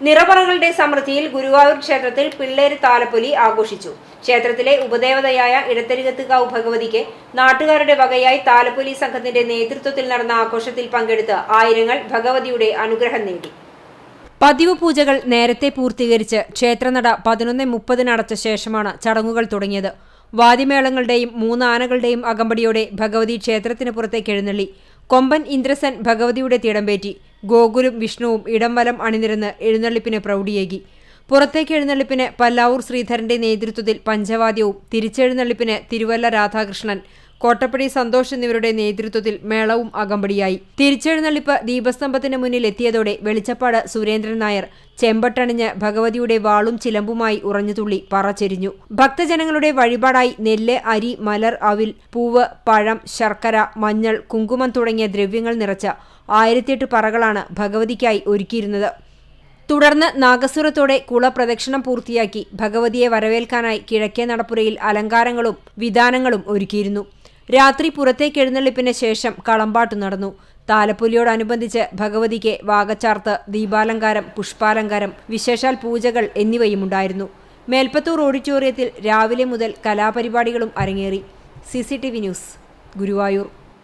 നിറപറകളുടെ സമൃദ്ധിയിൽ ഗുരുവായൂർ ക്ഷേത്രത്തിൽ പിള്ളേര് താലപ്പൊലി ആഘോഷിച്ചു. ക്ഷേത്രത്തിലെ ഉപദേവതയായ ഇടത്തരികത്തുകാവ് ഭഗവതിക്ക് നാട്ടുകാരുടെ വകയായി താലപ്പൊലി സംഘത്തിന്റെ നേതൃത്വത്തിൽ നടന്ന ആഘോഷത്തിൽ പങ്കെടുത്ത് ആയിരങ്ങൾ ഭഗവതിയുടെ അനുഗ്രഹം നേടി. പതിവ് പൂജകൾ നേരത്തെ പൂർത്തീകരിച്ച് ക്ഷേത്രനട പതിനൊന്ന് മുപ്പതിന് അടച്ച ശേഷമാണ് ചടങ്ങുകൾ തുടങ്ങിയത്. വാദ്യമേളങ്ങളുടെയും മൂന്നാനകളുടെയും അകമ്പടിയോടെ ഭഗവതി ക്ഷേത്രത്തിന് പുറത്തേക്ക് എഴുന്നള്ളി. കൊമ്പൻ ഇന്ദ്രസൻ ഭഗവതിയുടെ തിടമ്പേറ്റി ഗോകുലും വിഷ്ണുവും ഇടംവലം അണിനിരന്ന് എഴുന്നള്ളിപ്പിന് പ്രൗഢിയേകി. പുറത്തേക്ക് എഴുന്നള്ളിപ്പിന് പല്ലാവൂർ ശ്രീധരന്റെ നേതൃത്വത്തിൽ പഞ്ചവാദ്യവും തിരിച്ചെഴുന്നള്ളിപ്പിന് തിരുവല്ല രാധാകൃഷ്ണൻ കോട്ടപ്പടി സന്തോഷ് എന്നിവരുടെ നേതൃത്വത്തിൽ മേളവും അകമ്പടിയായി. തിരിച്ചെഴുന്നള്ളിപ്പ് ദീപസ്തംഭത്തിന് മുന്നിൽ എത്തിയതോടെ വെളിച്ചപ്പാട് സുരേന്ദ്രൻ നായർ ചെമ്പട്ടണിഞ്ഞ് ഭഗവതിയുടെ വാളും ചിലമ്പുമായി ഉറഞ്ഞുതുള്ളി പറച്ചെരിഞ്ഞു. ഭക്തജനങ്ങളുടെ വഴിപാടായി നെല്ല് അരി മലർ അവിൽ പൂവ് പഴം ശർക്കര മഞ്ഞൾ കുങ്കുമം തുടങ്ങിയ ദ്രവ്യങ്ങൾ നിറച്ച ആയിരത്തിയെട്ട് പറകളാണ് ഭഗവതിക്കായി ഒരുക്കിയിരുന്നത്. തുടർന്ന് നാഗസുരത്തോടെ കുളപ്രദക്ഷിണം പൂർത്തിയാക്കി ഭഗവതിയെ വരവേൽക്കാനായി കിഴക്കേ നടപ്പുരയിൽ അലങ്കാരങ്ങളും വിധാനങ്ങളും ഒരുക്കിയിരുന്നു. രാത്രി പുറത്തേക്ക് എഴുന്നള്ളിപ്പിന് ശേഷം കളമ്പാട്ട് നടന്നു. താലപ്പൊലിയോടനുബന്ധിച്ച് ഭഗവതിക്ക് വാകച്ചാർത്ത് ദീപാലങ്കാരം പുഷ്പാലങ്കാരം വിശേഷാൽ പൂജകൾ എന്നിവയുമുണ്ടായിരുന്നു. മേൽപ്പത്തൂർ ഓഡിറ്റോറിയത്തിൽ രാവിലെ മുതൽ കലാപരിപാടികളും അരങ്ങേറി. C News Guruvayur.